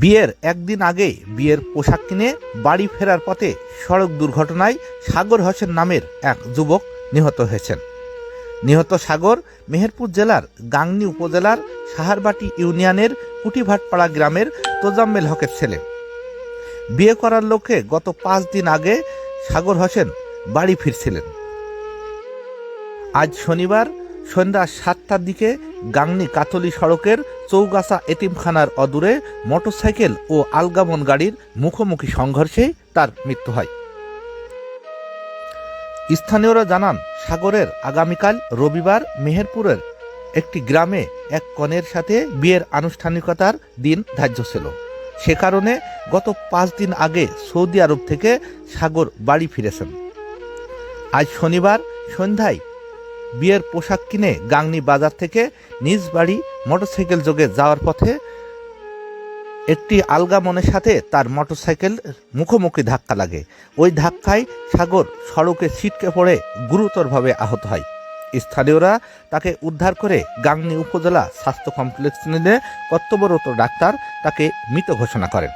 বিয়ের একদিন আগে বিয়ের পোশাক কিনে বাড়ি ফেরার পথে সড়ক দুর্ঘটনায় সাগর হোসেন নামের এক যুবক নিহত হয়েছেন। নিহত সাগর মেহেরপুর জেলার গাংনী উপজেলার সাহারবাটি ইউনিয়নের কুটিভাটপাড়া গ্রামের তোজাম্মেল হকের ছেলে। বিয়ে করার লক্ষ্যে গত পাঁচ দিন আগে সাগর হোসেন বাড়ি ফিরছিলেন। আজ শনিবার সন্ধ্যা সাতটার দিকে গাংনী কাতলি সড়কের চৌগাছা এতিমখানার অদূরে মোটরসাইকেল ও আলগামন গাড়ির মুখোমুখি সংঘর্ষে তার মৃত্যু হয়। স্থানীয়রা জানান, সাগরের আগামীকাল রবিবার মেহেরপুরের একটি গ্রামে এক কনের সাথে বিয়ের আনুষ্ঠানিকতার দিন ধার্য ছিল। সে কারণে গত পাঁচ দিন আগে সৌদি আরব থেকে সাগর বাড়ি ফিরেছেন। আজ শনিবার সন্ধ্যায় বিয়ের পোশাক কিনে গাংনি বাজার থেকে নিজ বাড়ি মোটরসাইকেল যোগে যাওয়ার পথে একটি আলগা মনের সাথে তার মোটরসাইকেল মুখোমুখি ধাক্কা লাগে। ওই ধাক্কায় সাগর সড়কে ছিটকে পড়ে গুরুতরভাবে আহত হয়। স্থানীয়রা তাকে উদ্ধার করে গাংনী উপজেলা স্বাস্থ্য কমপ্লেক্স নিলে কর্তব্যরত ডাক্তার তাকে মৃত ঘোষণা করেন।